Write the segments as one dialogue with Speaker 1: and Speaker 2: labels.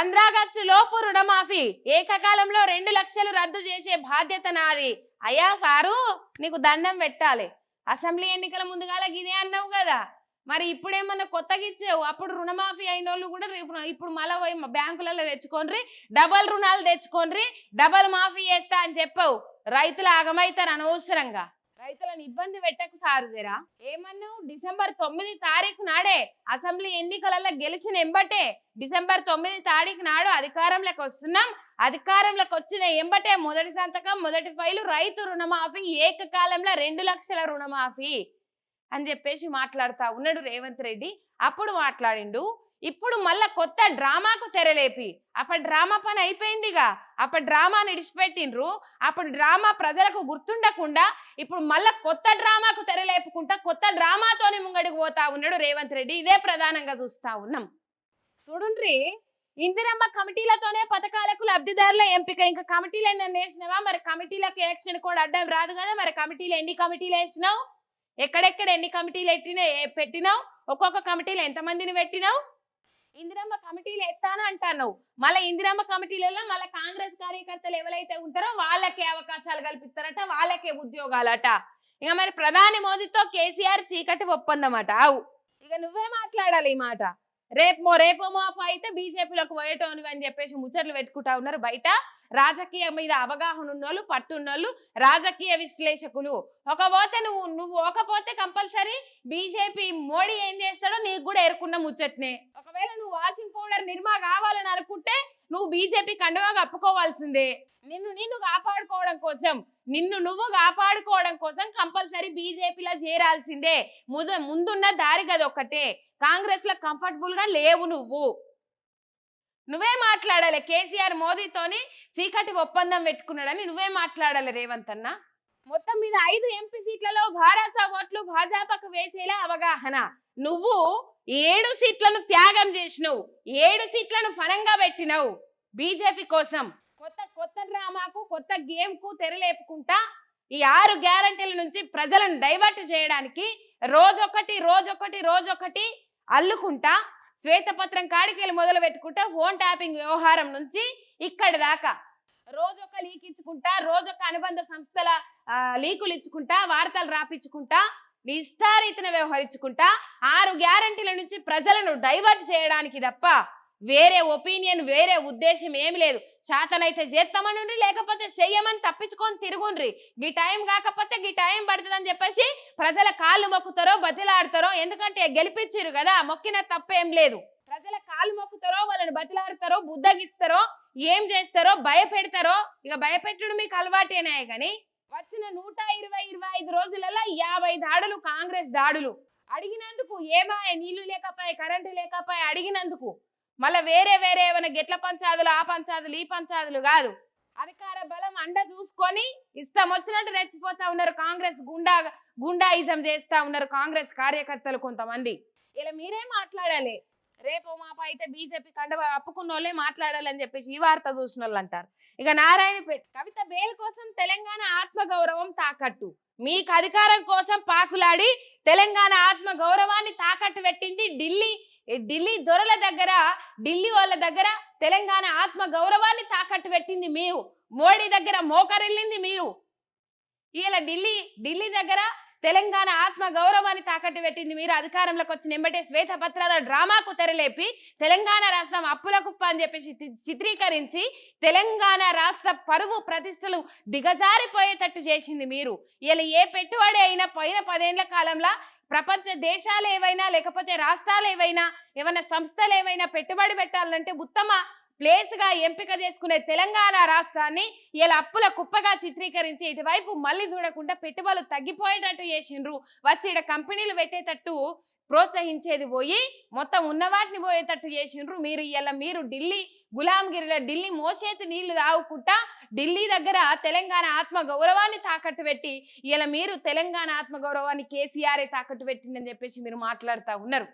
Speaker 1: పంద్రాగస్టు లోపు రుణమాఫీ. ఏకకాలంలో రెండు లక్షలు రద్దు చేసే బాధ్యత నాది. అయ్యా సారు నీకు దండం పెట్టాలి. అసెంబ్లీ ఎన్నికల ముందుగాల ఇదే అన్నావు కదా. మరి ఇప్పుడేమన్నా కొత్తగా ఇచ్చావు అప్పుడు రుణమాఫీ అయిన వాళ్ళు కూడా రేపు ఇప్పుడు మళ్ళీ పోయి బ్యాంకులలో తెచ్చుకోండి డబల్ రుణాలు తెచ్చుకోండి డబల్ మాఫీ చేస్తా అని చెప్పావు. రైతులు ఆగమవుతారు అనవసరంగా. రైతులను ఇబ్బంది పెట్టకు సారు జరా. ఏమన్నావు? డిసెంబర్ తొమ్మిది తారీఖు నాడే అసెంబ్లీ ఎన్నికలలో గెలిచిన ఎంబటే డిసెంబర్ తొమ్మిది తారీఖు నాడు అధికారంలోకి వస్తున్నాం. అధికారంలోకి వచ్చిన ఎంబటే మొదటి సంతకం మొదటి ఫైలు రైతు రుణమాఫీ ఏకకాలంలో రెండు లక్షల రుణమాఫీ అని చెప్పేసి మాట్లాడుతా ఉన్నాడు రేవంత్ రెడ్డి. అప్పుడు మాట్లాడిండు ఇప్పుడు మళ్ళా కొత్త డ్రామాకు తెరలేపి. అప్పటి డ్రామా పని అయిపోయిందిగా. అప్పటి డ్రామాని ఇడిచిపెట్టిండ్రు అప్పుడు డ్రామా ప్రజలకు గుర్తుండకుండా ఇప్పుడు మళ్ళా కొత్త డ్రామాకు తెరలేపుకుంటా కొత్త డ్రామాతోనే ముంగడికి పోతా ఉన్నాడు రేవంత్ రెడ్డి. ఇదే ప్రధానంగా చూస్తా ఉన్నాం. చూడుండ్రి ఇందిరమ్మ కమిటీలతోనే పథకాలకు లబ్ధిదారుల ఎంపిక. ఇంకా కమిటీలు ఎన్ని వేసినావా మరి కమిటీలకు ఎలక్షన్ కూడా అడ్డం రాదు కదా. మరి కమిటీలు ఎన్ని కమిటీలు వేసినావు? ఎక్కడెక్కడ ఎన్ని కమిటీలు ఎట్టినా పెట్టినావు? ఒక్కొక్క కమిటీలు ఎంతమందిని పెట్టినావు? ఇందిరమ్మ కమిటీలు ఎత్తాను అంటాను మళ్ళీ ఇందిరమ్మ కమిటీలలో మళ్ళీ కాంగ్రెస్ కార్యకర్తలు ఎవరైతే ఉంటారో వాళ్ళకే అవకాశాలు కల్పిస్తారట వాళ్ళకే ఉద్యోగాలట. ఇక మరి ప్రధాని మోదీతో కేసీఆర్ చీకటి ఒప్పందం అట అవు ఇక నువ్వే మాట్లాడాలి ఈ మాట. రేపు రేపు మాపు అయితే బీజేపీలోకి పోయేటోనివి అని చెప్పేసి ముచ్చట్లు పెట్టుకుంటా ఉన్నారు బయట. రాజకీయం మీద అవగాహన ఉన్నోళ్ళు పట్టున్నోళ్ళు రాజకీయ విశ్లేషకులు. ఒక పోతే నువ్వు నువ్వు ఒకపోతే కంపల్సరీ బీజేపీ మోడీ ఏం చేస్తాడో నీకు కూడా ఎరుకున్న ముచ్చట్నే. ఒకవేళ నువ్వు వాషింగ్ పౌడర్ నిర్మా కావాలని అనుకుంటే నువ్వు బీజేపీ కండువా కప్పుకోవాల్సిందే. నిన్ను నిన్ను కాపాడుకోవడం కోసం నిన్ను నువ్వు కాపాడుకోవడం కోసం కంపల్సరీ బీజేపీలో చేరాల్సిందే. ముందు ముందున్న దారి గదొక్కటే. కాంగ్రెస్లో కాంగ్రెస్లో కంఫర్టబుల్గా లేవు నువ్వు. నువ్వే మాట్లాడాలి కేసీఆర్ మోదీతోని చీకటి ఒప్పందం పెట్టుకున్నాడని నువ్వే మాట్లాడాలి రేవంత్ అన్న. మొత్తం మీద ఐదు ఎంపీ సీట్లలో భారత ఓట్లు భాజపాకు వేసేలా అవగాహన. నువ్వు ఏడు సీట్లను త్యాగం చేసినావు ఏడు సీట్లను ఫలంగా పెట్టినవు బీజేపీ కోసం. కొత్త కొత్త డ్రామాకు కొత్త గేమ్కు తెరలేపుకుంటా ఈ ఆరు గ్యారంటీల నుంచి ప్రజలను డైవర్ట్ చేయడానికి రోజొకటి రోజొకటి రోజొకటి అల్లుకుంటా శ్వేతపత్రం కాడికెళ్ళి మొదలు పెట్టుకుంటా ఫోన్ ట్యాపింగ్ వ్యవహారం నుంచి ఇక్కడి దాకా. రోజొక లీక్ ఇచ్చుకుంటా రోజొక అనుబంధ సంస్థల లీకులు ఇచ్చుకుంటా వార్తలు రాపించుకుంటా నీ వ్యవహరించుకుంటా ఆరు గ్యారంటీల నుంచి ప్రజలను డైవర్ట్ చేయడానికి తప్ప వేరే ఒపీనియన్ వేరే ఉద్దేశం ఏమి లేదు. శాతనైతే చేస్తామనుండ్రి లేకపోతే చెయ్యమని తప్పించుకొని తిరుగుండ్రి. ఈ టైం కాకపోతే ఈ టైం పడుతుందని చెప్పేసి ప్రజల కాళ్ళు మొక్కుతారో బతిలాడతారో ఎందుకంటే గెలిపించారు కదా మొక్కిన తప్పేం లేదు. ప్రజల కాళ్ళు మొక్కుతారో వాళ్ళని బతిలాడతారో బుద్ధగిస్తారో ఏం చేస్తారో భయపెడతారో ఇక భయపెట్టడం మీకు అలవాటేనే కానీ వచ్చిన నూట ఇరవై ఇరవై ఐదు రోజులలో యాభై దాడులు కాంగ్రెస్ దాడులు. అడిగినందుకు ఏమాయ నీళ్ళు లేకపోయి కరెంటు లేకపోయి అడిగినందుకు మళ్ళీ వేరే వేరే ఏమైనా గెట్ల పంచాదులు ఆ పంచాదులు ఈ పంచాదులు కాదు. అధికార బలం అండ చూసుకొని ఇష్టం వచ్చినట్టు రెచ్చిపోతా ఉన్నారు కాంగ్రెస్ గుండా గుండాయిజం చేస్తా ఉన్నారు కాంగ్రెస్ కార్యకర్తలు కొంతమంది. ఇలా మీరే మాట్లాడాలి. రేపు మాప అయితే బీజేపీ కండ అప్పుకున్న వాళ్ళే మాట్లాడాలని చెప్పేసి ఈ వార్త చూసిన వాళ్ళు అంటారు ఇక నారాయణపేట కవిత బేల్ కోసం తెలంగాణ ఆత్మగౌరవం తాకట్టు. మీకు అధికారం కోసం పాకులాడి తెలంగాణ ఆత్మ గౌరవాన్ని తాకట్టు పెట్టింది ఢిల్లీ ఢిల్లీ దొరల దగ్గర ఢిల్లీ వాళ్ళ దగ్గర తెలంగాణ ఆత్మ గౌరవాన్ని తాకట్టు పెట్టింది మీరు. మోడీ దగ్గర మోకరిల్లింది మీరు. ఇలా ఢిల్లీ ఢిల్లీ దగ్గర తెలంగాణ ఆత్మ గౌరవాన్ని తాకట్టు పెట్టింది మీరు. అధికారంలోకి వచ్చిన ఎంబటే శ్వేతపత్రాల డ్రామాకు తెరలేపి తెలంగాణ రాష్ట్రం అప్పుల కుప్ప అని చెప్పేసి చి- చిత్రీకరించి తెలంగాణ రాష్ట్ర పరువు ప్రతిష్టలు దిగజారిపోయేటట్టు చేసింది మీరు. ఇలా ఏ పెట్టుబడి అయినా పోయిన పదేళ్ళ కాలంలో ప్రపంచ దేశాలు ఏవైనా లేకపోతే రాష్ట్రాలు ఏవైనా ఏమైనా సంస్థలు ఏవైనా పెట్టుబడి పెట్టాలంటే ఉత్తమ ప్లేస్గా ఎంపిక చేసుకునే తెలంగాణ రాష్ట్రాన్ని ఇలా అప్పుల కుప్పగా చిత్రీకరించి ఇటువైపు మళ్ళీ చూడకుండా పెట్టుబడులు తగ్గిపోయేటట్టు చేసిండ్రు. వచ్చి ఇక్కడ కంపెనీలు పెట్టేటట్టు ప్రోత్సహించేది పోయి మొత్తం ఉన్న వాటిని పోయేటట్టు చేసిండ్రు. మీరు ఇలా మీరు ఢిల్లీ గులాంగిరిలో ఢిల్లీ మోసేతి నీళ్ళు తాగుకుంటా ఢిల్లీ దగ్గర తెలంగాణ ఆత్మ గౌరవాన్ని తాకట్టు పెట్టి ఇలా మీరు తెలంగాణ ఆత్మ గౌరవాన్ని కేసీఆర్ తాకట్టు పెట్టిందని చెప్పేసి మీరు మాట్లాడుతూ ఉన్నారు.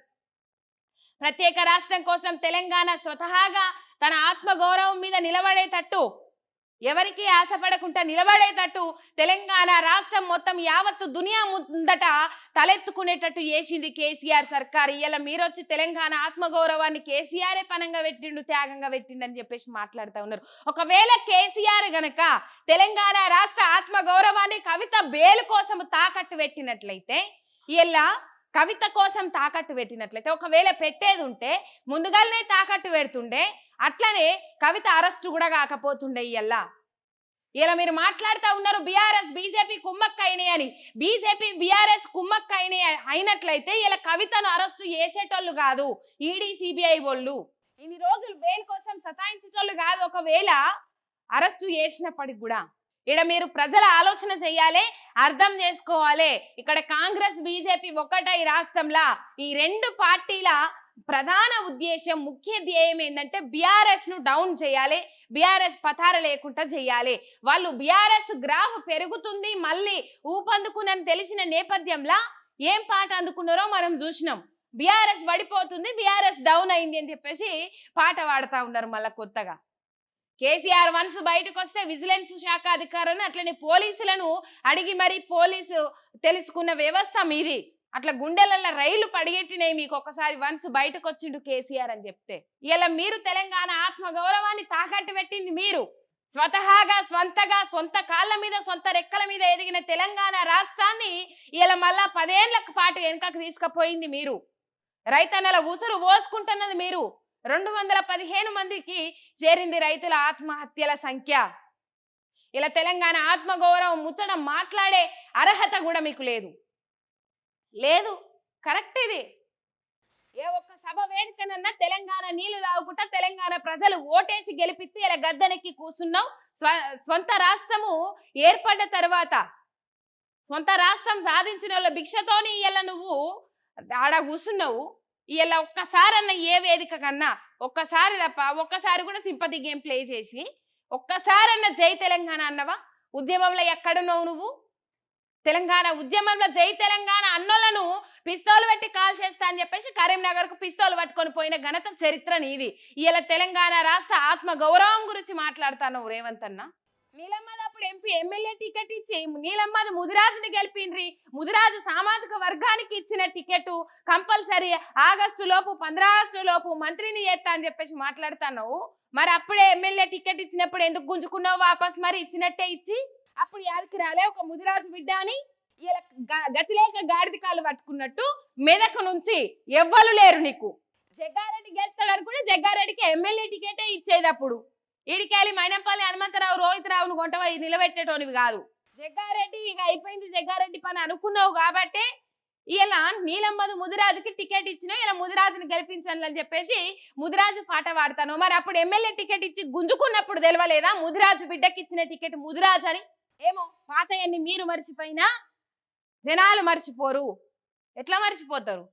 Speaker 1: ప్రత్యేక రాష్ట్రం కోసం తెలంగాణ స్వతహాగా తన ఆత్మ గౌరవం మీద నిలబడేటట్టు ఎవరికి ఆశపడకుండా నిలబడేటట్టు తెలంగాణ రాష్ట్రం మొత్తం యావత్తు దునియా ముందట తలెత్తుకునేటట్టు చేసింది కేసీఆర్ సర్కార్. ఇలా మీరొచ్చి తెలంగాణ ఆత్మగౌరవాన్ని కేసీఆరే పనంగా పెట్టిండు త్యాగంగా పెట్టిండు అని చెప్పేసి మాట్లాడుతూ ఉన్నారు. ఒకవేళ కేసీఆర్ గనక తెలంగాణ రాష్ట్ర ఆత్మగౌరవాన్ని కవిత బేలు కోసం తాకట్టు పెట్టినట్లయితే ఇలా కవిత కోసం తాకట్టు పెట్టినట్లయితే ఒకవేళ పెట్టేది ఉంటే ముందుగానే తాకట్టు పెడుతుండే అట్లనే కవిత అరెస్టు కూడా కాకపోతుండే ఇయ్యల్లా. ఇలా మీరు మాట్లాడుతూ ఉన్నారు బీఆర్ఎస్ బీజేపీ కుమ్మక్క అయినాయి అని. బీజేపీ బీఆర్ఎస్ కుమ్మక్క అయినాయి అయినట్లయితే ఇలా కవితను అరెస్టు చేసేటోళ్ళు కాదు ఈడీ సిబిఐ వాళ్ళు. ఇన్ని రోజులు బెయిల్ కోసం సతాయించేటోళ్ళు కాదు ఒకవేళ అరెస్టు చేసినప్పటికి కూడా. ఇక్కడ మీరు ప్రజల ఆలోచన చేయాలి అర్థం చేసుకోవాలి. ఇక్కడ కాంగ్రెస్ బీజేపీ ఒక్కటై రాష్ట్రంలో. ఈ రెండు పార్టీల ప్రధాన ఉద్దేశం ముఖ్య ధ్యేయం ఏంటంటే బీఆర్ఎస్ను డౌన్ చేయాలి బీఆర్ఎస్ పతార లేకుండా చేయాలి. వాళ్ళు బీఆర్ఎస్ గ్రాఫ్ పెరుగుతుంది మళ్ళీ ఊపందుకుందని తెలిసిన నేపథ్యంలో ఏం పాట అందుకున్నారో మనం చూసినాం. బీఆర్ఎస్ పడిపోతుంది బీఆర్ఎస్ డౌన్ అయింది అని చెప్పేసి పాట పాడుతా ఉన్నారు మళ్ళీ కొత్తగా. కేసీఆర్ వన్స్ బయటకు వస్తే విజిలెన్స్ శాఖ అధికారులను అట్లనే పోలీసులను అడిగి మరి పోలీసు తెలుసుకున్న వ్యవస్థ మీది. అట్లా గుండెలలో రైలు పడిగెట్టినాయి మీకు ఒకసారి వన్స్ బయటకు వచ్చిండు కేసీఆర్ అని చెప్తే. ఇలా మీరు తెలంగాణ ఆత్మ గౌరవాన్ని తాకట్టు పెట్టింది మీరు. స్వతహాగా స్వంతగా సొంత కాళ్ళ మీద సొంత రెక్కల మీద ఎదిగిన తెలంగాణ రాష్ట్రాన్ని ఇలా మళ్ళా పదేళ్ళ పాటు వెనుకకు తీసుకుపోయింది మీరు. రైతన్నల ఉసురు పోసుకుంటున్నది మీరు. రెండు వందల పదిహేను మందికి చేరింది రైతుల ఆత్మహత్యల సంఖ్య. ఇలా తెలంగాణ ఆత్మగౌరవం ముచ్చట మాట్లాడే అర్హత కూడా మీకు లేదు. లేదు. కరెక్ట్ ఇది. ఏ ఒక్క సభ వేడుకనన్నా తెలంగాణ నీళ్ళు తాగుకుంటా తెలంగాణ ప్రజలు ఓటేసి గెలిపిస్తే ఇలా గద్దెనెక్కి కూసున్నావు స్వ స్వంత రాష్ట్రము ఏర్పడ్డ తర్వాత సొంత రాష్ట్రం సాధించిన వాళ్ళ భిక్షతోని ఇలా నువ్వు. ఆడ కూర్చున్నావు. ఇలా ఒక్కసారన్న ఏ వేదిక కన్నా ఒక్కసారి తప్ప ఒక్కసారి కూడా సింపతి గేమ్ ప్లే చేసి ఒక్కసారన్న జై తెలంగాణ అన్నవా? ఉద్యమంలో ఎక్కడున్నావు నువ్వు? తెలంగాణ ఉద్యమంలో జై తెలంగాణ అన్నోళ్ళను పిస్తోలు పెట్టి కాల్ చేస్తా అని చెప్పేసి కరీంనగర్కు పిస్తోలు పట్టుకొని పోయిన ఘనత చరిత్ర నీది. ఇలా తెలంగాణ రాష్ట్ర ఆత్మ గౌరవం గురించి మాట్లాడతాను రేవంత్ అన్న నీలమ్మద అప్పుడు ఎంపీ ఎమ్మెల్యే టికెట్ ఇచ్చి నీలమ్మది ముదిరాజుని గెలిపిండ్రి. ముదిరాజు సామాజిక వర్గానికి ఇచ్చిన టికెట్ కంపల్సరీ ఆగస్టు లోపు ఆగస్టు లోపు మంత్రిని చేస్తా అని చెప్పేసి మాట్లాడుతున్నావు. మరి అప్పుడే ఎమ్మెల్యే టికెట్ ఇచ్చినప్పుడు ఎందుకు గుంజుకున్నావు వాపస్? మరి ఇచ్చినట్టే ఇచ్చి అప్పుడు యాదకి రాలే ఒక ముదిరాజు బిడ్డ అని ఇలా గ- గతిలేక గాడిద కాలు పట్టుకున్నట్టు మెదకు నుంచి ఎవ్వరు లేరు నీకు. జగ్గారెడ్డి గెలుస్తాడు కూడా జగ్గారెడ్డికి ఎమ్మెల్యే టికెటే ఇచ్చేది అప్పుడు. ఈడికెళ్ళి మైనంపల్లి హనుమంతరావు రోహిత్ రావును కొంటవా ఇది నిలబెట్టేటోనివి కాదు. జగ్గారెడ్డి ఇక అయిపోయింది జగ్గారెడ్డి పని అనుకున్నావు కాబట్టి ఇలా నీలమ్మదు ముదిరాజుకి టికెట్ ఇచ్చిన ఇలా ముదిరాజుని గెలిపించాను అని చెప్పేసి ముదిరాజు పాట పాడతాను. మరి అప్పుడు ఎమ్మెల్యే టికెట్ ఇచ్చి గుంజుకున్నప్పుడు తెలవలేదా? ముదిరాజు బిడ్డకి ఇచ్చిన టికెట్ ముదిరాజు అని? ఏమో పాతయన్ని మీరు మర్చిపోయినా జనాలు మర్చిపోరు. ఎట్లా మర్చిపోతారు?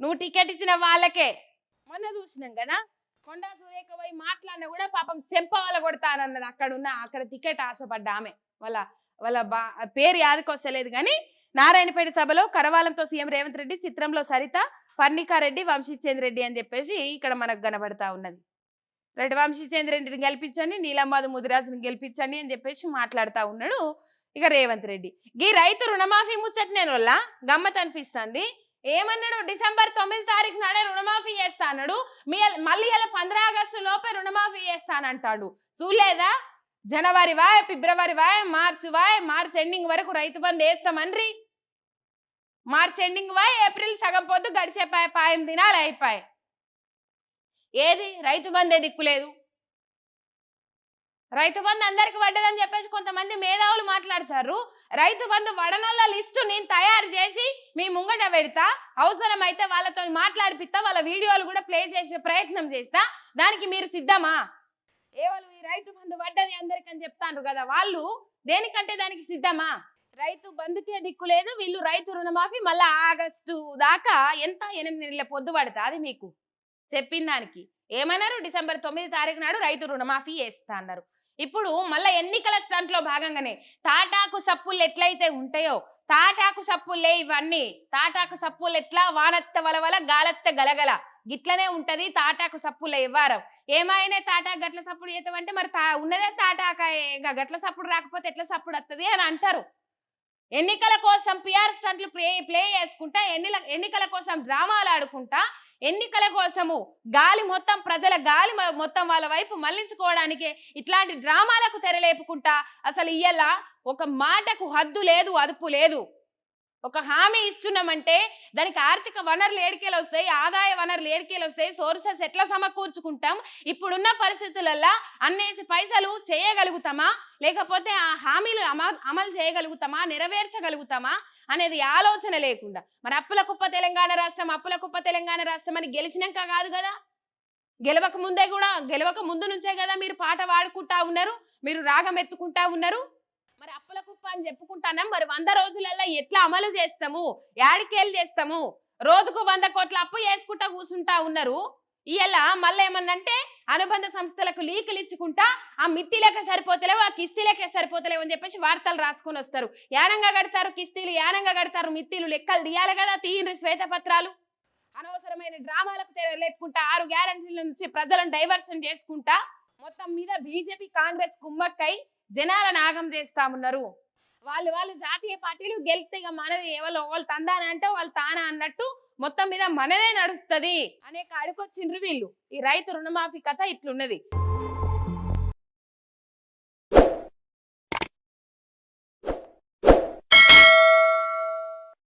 Speaker 1: నువ్వు టికెట్ ఇచ్చిన వాళ్ళకే. మొన్న చూసినాం కదా? కొండా సురేఖ పోయి మాట్లాడినా కూడా పాపం చెంపవాల కొడతానన్నది అక్కడ ఉన్న అక్కడ టికెట్ ఆశపడ్డ ఆమె. వాళ్ళ వాళ్ళ బా పేరు యాదకొస్తలేదు కానీ నారాయణపేట సభలో కరవాలంతో సీఎం రేవంత్ రెడ్డి చిత్రంలో సరిత పర్ణికారెడ్డి వంశీచేంద్ర రెడ్డి అని చెప్పేసి ఇక్కడ మనకు కనబడతా ఉన్నది. రెడ్డి వంశీచంద్ర రెడ్డిని గెలిపించండి నీలంబాదు ముదిరాజుని గెలిపించండి అని చెప్పేసి మాట్లాడుతా ఉన్నాడు ఇక రేవంత్ రెడ్డి. గీ రైతు రుణమాఫీ ముచ్చట్నే వల్ల గమ్మత్ అనిపిస్తుంది ఏమన్నాడు? డిసెంబర్ తొమ్మిది తారీఖు నాడే రుణమాఫీ చేస్తా అన్నాడు. మీ మళ్ళీ ఇలా పంద్రా ఆగస్టు లోపే రుణమాఫీ చేస్తానంటాడు. చూలేదా జనవరి వాయ్ ఫిబ్రవరి వాయ్ మార్చి వాయ్ మార్చ్ ఎండింగ్ వరకు రైతు బంధు వేస్తామన్రి మార్చ్ ఎండింగ్ వాయ ఏప్రిల్ సగం పొద్దు గడిచే పాయ పాయం దినాలు అయిపోయాయి ఏది? రైతు బంధే దిక్కులేదు రైతు బంధు అందరికి పడ్డదని చెప్పేసి కొంతమంది మేధావులు మాట్లాడతారు. రైతు బంధు వడనోళ్ళ లిస్టు నేను తయారు చేసి మీ ముంగట పెడతా. అవసరమైతే వాళ్ళతో మాట్లాడిపిస్తా. వాళ్ళ వీడియోలు కూడా ప్లే చేసే ప్రయత్నం చేస్తా. దానికి మీరు సిద్ధమా? ఏవాళ్ళు ఈ రైతు బంధు పడ్డది అందరికని చెప్తాను కదా వాళ్ళు. దేనికంటే దానికి సిద్ధమా? రైతు బంధుకే దిక్కు లేదు. వీళ్ళు రైతు రుణమాఫీ మళ్ళీ ఆగస్టు దాకా ఎంత ఎనిమిది నెలల పొద్దు పడుతుంది అది మీకు? చెప్పిన దానికి. ఏమన్నారు? డిసెంబర్ తొమ్మిది తారీఖు నాడు రైతు రుణమాఫీ చేస్తా అన్నారు. ఇప్పుడు మళ్ళా ఎన్నికల స్టంట్లో భాగంగానే తాటాకు సప్పులు ఎట్లయితే ఉంటాయో తాటాకు సప్పులే ఇవన్నీ. తాటాకు సప్పులు ఎట్లా? వానత్త వలవల గాలత్త గలగల. గిట్లనే ఉంటది తాటాకు సప్పుల ఇవ్వరం ఏమైనా తాటాకు గట్ల సప్పుడు చేస్తామంటే మరి తా ఉన్నదే తాటాక ఇక గట్ల సప్పుడు రాకపోతే ఎట్లా సప్పుడు వస్తుంది అని అంటారు. ఎన్నికల కోసం పిఆర్ స్టంట్లు ప్లే ప్లే చేసుకుంటా ఎన్నిల ఎన్నికల కోసం డ్రామాలు ఆడుకుంటా ఎన్నికల కోసము గాలి మొత్తం ప్రజల గాలి మొత్తం వాళ్ళ వైపు మళ్ళించుకోవడానికి ఇట్లాంటి డ్రామాలకు తెరలేపుకుంటా అసలు ఇయ్యాల? ఒక మాటకు హద్దు లేదు అదుపు లేదు. ఒక హామీ ఇస్తున్నామంటే దానికి ఆర్థిక వనరులు ఏడికేలు వస్తాయి ఆదాయ వనరులు ఏడికేలు వస్తాయి సోర్సెస్ ఎట్లా సమకూర్చుకుంటాం? ఇప్పుడున్న పరిస్థితులల్లో అన్నేసి పైసలు చేయగలుగుతామా? లేకపోతే ఆ హామీలు అమ- అమలు చేయగలుగుతామా? నెరవేర్చగలుగుతామా? అనేది ఆలోచన లేకుండా. మరి అప్పుల కుప్ప తెలంగాణ రాష్ట్రం అప్పుల కుప్ప తెలంగాణ రాష్ట్రం అని గెలిచినాక కాదు కదా? గెలవక ముందే కూడా గెలవక ముందు నుంచే కదా మీరు పాట పాడుకుంటా ఉన్నారు? మీరు రాగం ఎత్తుకుంటా ఉన్నారు? మరి అప్పుల కుప్ప అని చెప్పుకుంటానా? మరి వంద రోజులలో ఎట్లా అమలు చేస్తాము? యాడికేలు చేస్తాము? రోజుకు వంద కోట్ల అప్పు వేసుకుంటా కూర్చుంటా ఉన్నారు. ఇవాళ మళ్ళీ ఏమన్నంటే అనుబంధ సంస్థలకు లీకులు ఇచ్చుకుంటా ఆ మిత్తి లెక్క సరిపోతలేవు ఆ కిస్తీ లెక్క సరిపోతలేవు అని చెప్పేసి వార్తలు రాసుకొని వస్తారు. యానంగా కడతారు కిస్తీలు యానంగా కడతారు మిత్తిలు లెక్కలు తీయాలి కదా తీయండి శ్వేతపత్రాలు. అనవసరమైన డ్రామాలకు లేపుకుంటా ఆరు గ్యారంటీల నుంచి ప్రజలను డైవర్షన్ చేసుకుంటా. మొత్తం మీద బీజేపీ కాంగ్రెస్ కుమ్మక్కై జనాల నాగం చేస్తామున్నారు. వాళ్ళు వాళ్ళు జాతీయ పార్టీలు గెలిస్తే ఇక మనది ఎవరు వాళ్ళు తందాన అంటే వాళ్ళు తానా అన్నట్టు మొత్తం మీద మనదే నడుస్తది. అనే కాడికొచ్చిండ్రు వీళ్ళు. ఈ రైతు రుణమాఫీ కథ ఇట్లున్నది.